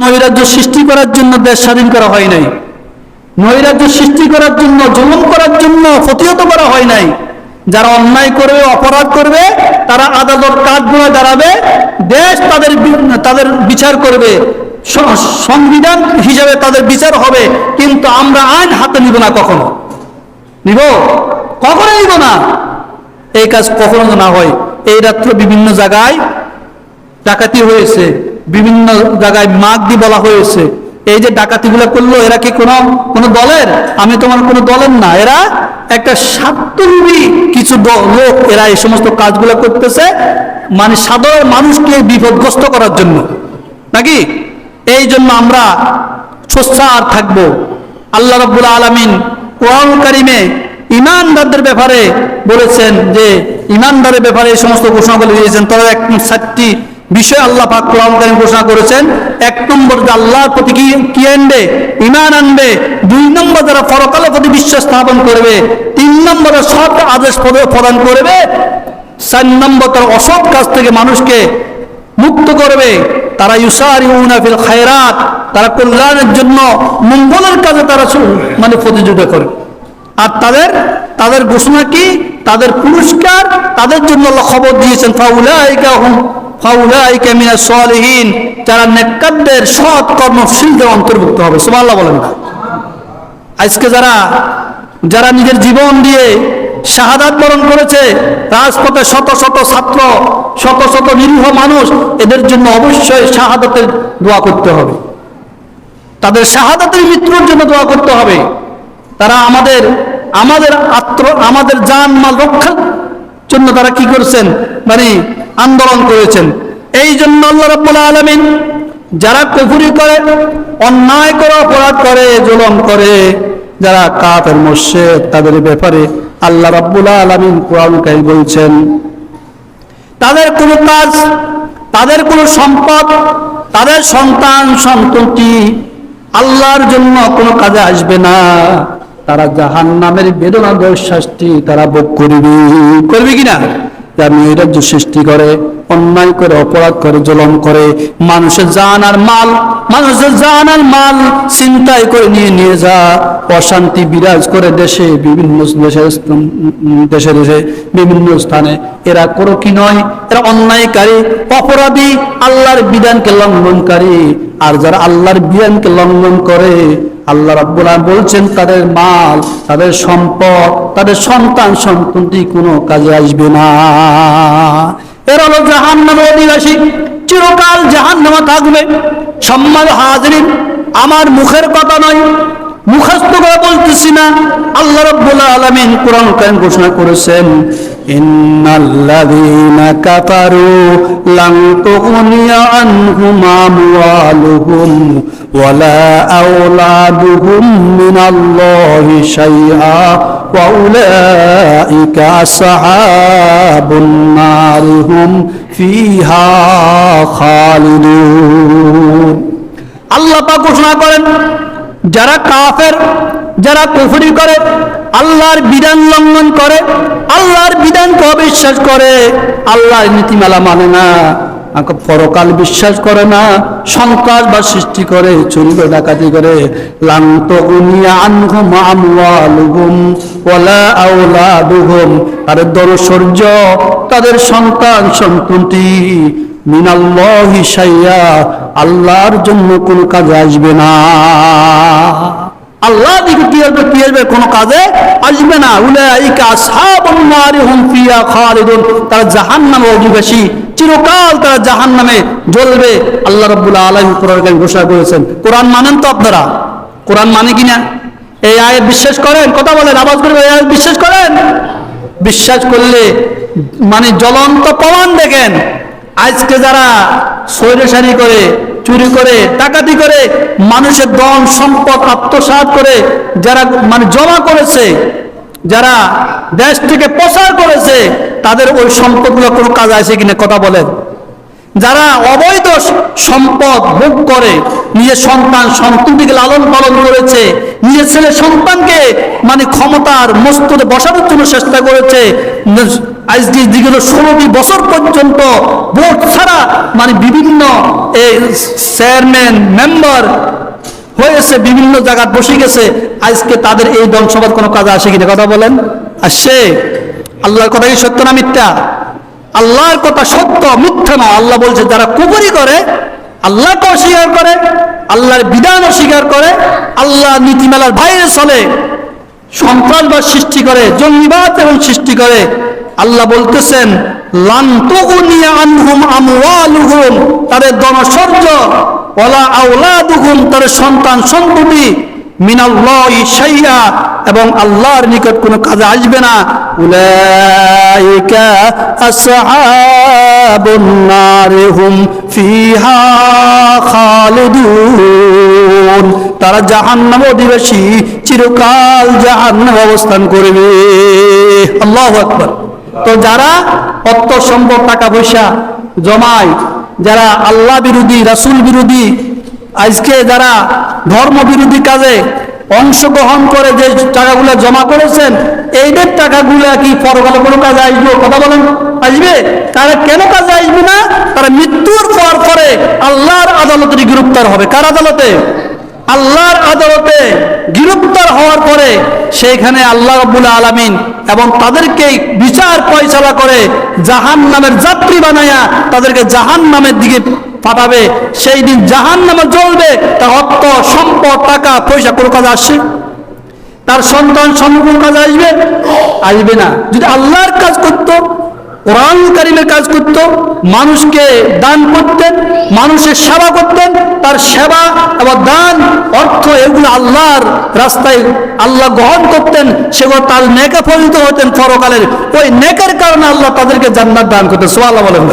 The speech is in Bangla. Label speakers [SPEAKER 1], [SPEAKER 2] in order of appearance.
[SPEAKER 1] নৈরাজ্য সৃষ্টি করার জন্য দেশ স্বাধীন করা হয় নাই। নৈরাজ্য সৃষ্টি করার জন্য, জুলুম করার জন্য প্রতিহত করা হয় নাই। যারা অন্যায় করবে, অপরাধ করবে, তারা আদালত কাঠগুলো দাঁড়াবে দেশ তাদের তাদের বিচার করবে সংবিধান হিসাবে তাদের বিচার হবে, কিন্তু আমরা আইন হাতে নিব না কখনো। নিব? কখনো নিব না। এই কাজ কখনো না হয়। এই রাত্র বিভিন্ন জায়গায় ডাকাতি হয়েছে। বিভিন্ন জায়গায় মাগ দি বলা হয়েছে। এই যে ডাকাতিগুলো করল, এরা কি কোনো কোনো দলের? আমি তোমার কোনো দলের না। এরা একটা স্বার্থলোভী কিছু লোক এরা এই সমস্ত কাজগুলো করতেছে মানে সাধারণ মানুষকে বিপদগ্রস্ত করার জন্য। নাকি? এই জন্য আমরা সোচ্চার থাকব। আল্লাহ রব্বুল আলমিন কোরআন কারিমে ইমানদারদের ব্যাপারে বলেছেন যে ইমানদারের ব্যাপারে এই সমস্ত ঘোষণাগুলো দিয়েছেন। তারা এক সাতটি বিষয় আল্লাহ পাক কোরআন ঘোষণা করেছেন, এক নম্বর যে আল্লাহর প্রতি কি কি আনবে? ইমান আনবে। দুই নম্বর যারা পরকালের প্রতি বিশ্বাস স্থাপন করবে, তিন নম্বরে সৎ আদেশ প্রদ- প্রদান করবে, চার নম্বর তার অসৎ কাজ থেকে মানুষকে মুক্ত করবে। তারা ইউসারি ফিল খায়রাত, তারা কল্যাণের জন্য মঙ্গলের কাজে তারা মানে প্রতিযোগিতা করে। আর তাদের তাদের ঘোষণা কি? তাদের পুরস্কার, তাদের জন্য খবর দিয়েছেন হুম ফাউলাইকা মিনাস সালিহিন, যারা নেককারদের সৎ কর্মশীলদের অন্তর্ভুক্ত হবে। সুবহানাল্লাহ বলেন না। আজকে যারা যারা নিজের জীবন দিয়ে শাহাদাত বরণ করেছে, রাজপথে শত শত ছাত্র, শত শত নিরীহ মানুষ, এদের জন্য অবশ্যই শাহাদাতের দোয়া করতে হবে। তাদের শাহাদাতের মৃত্যুর জন্য দোয়া করতে হবে। তারা আমাদের আমাদের আত্ম, আমাদের জান মাল রক্ষার জন্য তারা কি করছেন? মানে আন্দোলন করেছেন। এই জন্য আল্লাহ রাব্বুল আলামিন যারা কুফরি করে, অন্যায় করে, অপরাধ করে, জুলুম করে, যারা কাফের মোর্শেদ তাদের ব্যাপারে আল্লাহ রাব্বুল আলামিন কোরআন কারীম বলছেন, তাদের কোনো কাজ, তাদের কোনো সম্পদ, তাদের সন্তান, সন্ততি আল্লাহর জন্য কোনো কাজে আসবে না। তারা জাহান নামের বেদনাদায়ক শাস্তি তারা ভোগ করবে। করবে কিনা? সৃষ্টি করে, অন্যায় করে, অপরাধ করে, জলম করে, মানুষের জান আর মাল, মানুষের জান আর মাল চিন্তায় করে নিয়ে নিয়ে যা, অশান্তি বিরাজ করে দেশে, বিভিন্ন দেশে দেশে, বিভিন্ন স্থানে। এরা করো কি নয়? এরা অন্যায়কারী, অপরাধী, আল্লাহর বিধানকে লঙ্ঘনকারী। আর যারা আল্লাহর বিধানকে লঙ্ঘন করে আল্লাহ রাব্বুল আলামিন বলছেন, তাদের মাল, তাদের সম্পদ, তাদের সন্তান সন্ততি কোনো কাজে আসবে না। এরা হলো জাহান্নামের অধিবাসী, চিরকাল জাহান্নামে থাকবে। সম্মান হাজরিন, আমার মুখের কথা নয়, মুখস্থ করে বলতেছি না, আল্লাহ রাব্বুল আলামিন কোরআন ঘোষণা করেছেন ইন্নাল্লাযীনা কাফারু লান তুগনিয়া আনহুম আমওয়ালুহুম ওয়ালা আওলাদুহুম মিনাল্লাহি শাইআ ওয়া উলাইকা আসহাবুন নার হুম ফিহা খালিদুন। আল্লাহ পাক ঘোষণা করেন, যারা কাফের, যারা কুফরি করে আল্লাহর বিধান লঙ্ঘন করে, আল্লাহর বিধানকে অবিশ্বাস করে, আল্লাহর নীতিমালা মানে না। পরকাল বিশ্বাস করে না সন্ত্রাস বা সৃষ্টি করে, চুরি করে, ডাকাতি করে। আমওয়ালুহুম ওয়ালা আওলাদুহুম। তাদের তাদের সন্তান সন্ততি। মিনাল্লাহি আল্লাহর জন্য কোনো কাজে আসবে না। আল্লাহ দিকে কি কি আসবে কোনো কাজে আসবে না। উলাইকা আসহাবুন নারি হুম ফিয়া খালিদুন। তারা জাহান্নামে অধিবাসী। চিরকাল তারা জাহান্নামে জ্বলবে। আল্লাহ রাব্বুল আলামিন কোরআন ঘোষণা করেছেন। কোরআন মানেন তো আপনারা? কোরআন মানে কিনা এই আয়াত বিশ্বাস করেন? কথা বলেন, আওয়াজ করে এই আয়াত বিশ্বাস করেন? বিশ্বাস করলে মানে জ্বলন্ত প্রমাণ দেখেন। আজকে যারা স্বৈরসারি করে চুরি করে, ডাকাতি করে, মানুষের দম সম্পদ আত্মসাত করে, যারা মানে জমা করেছে, যারা দেশ থেকে প্রচার করেছে, তাদের ওই সম্পদগুলো কোনো কাজ আছে কিনা কথা বলেন। যারা অবৈধ সম্পদ ভোগ করে, নিজের সন্তান, সন্ততিকে লালন পালন করেছে নিজের ছেলে সন্তানকে মানে ক্ষমতার মস্তদে বসানোর জন্য চেষ্টা করেছে। আজকে বিগত ষোলোটি বছর পর্যন্ত ভোট ছাড়া মানে বিভিন্ন এই চেয়ারম্যান, মেম্বার হয়েছে, বিভিন্ন জায়গায় বসে গেছে। আজকে তাদের এই দংশবাদ কোনো কাজে আসে কিনা কথা বলেন। আসছে আল্লাহর কথা কি সত্য না মিথ্যা? আল্লাহর কথা সত্য, মিথ্যা না। আল্লাহ বলছে, যারা কুপুরি করে আল্লাহকে অস্বীকার করে, আল্লাহর বিধান অস্বীকার করে, আল্লাহ নীতিমালার বাইরে চলে, সন্ত্রাসবাদ সৃষ্টি করে, জঙ্গিবাদ এবং সৃষ্টি করে। আল্লাহ বলতেছেন তাদের ধনসর্য ওলা আওলাদুহুম, তাদের সন্তান সন্ততি এবং আল্লাহর নিকট কোনো কাজে আসবে না। উলাইকা আসহাবুন নার হুম ফিহা খালিদুন। তারা জাহান্নাম অধিবাসী, চিরকাল জাহান্নাম অবস্থান করবে। আল্লাহু আকবার। তো যারা অর্থ, সম্পদ টাকা পয়সা জমায়, যারা আল্লাহ বিরোধী, রাসূল বিরোধী আজকে যারা ধর্ম বিরোধী কাজে অংশগ্রহণ করে যে টাকাগুলো জমা করেছেন এইদের টাকাগুলো কি পরকালে কোনো কাজে আসবে? কথা বলেন। আসবে? তারা কেন কাজে আসবে না? তারা মৃত্যুর পর পরে আল্লাহর আদালতে গ্রেপ্তার হবে। কার আদালতে? আল্লাহর আদালতে গ্রেপ্তার হওয়ার পরে সেইখানে আল্লাহ রব্বুল আলামিন এবং তাদেরকে বিচার পয়সালা করে জাহান নামের যাত্রী বানায়া তাদেরকে জাহান নামের দিকে পাঠাবে সেই দিন জাহান নামে জ্বলবে, তার অর্থ সম্পদ, টাকা, পয়সা কোনো কাজে আসছে। তার সন্তান সম্পূর্ণ কাজে আসবে? আসবে না। যদি আল্লাহর কাজ করতো, কোরআন কারিমের কাজ করত, মানুষকে দান করতেন, মানুষের সেবা করতেন, তার সেবা এবং দান অর্থ এগুলো আল্লাহর রাস্তায় আল্লাহ গ্রহণ করতেন, সেগুলো তার নেকে পরিণত হতেন পরকালের। ওই নেকের কারণে আল্লাহ তাদেরকে জান্নাত দান করতেন। সোয়াল্লাহ বলেন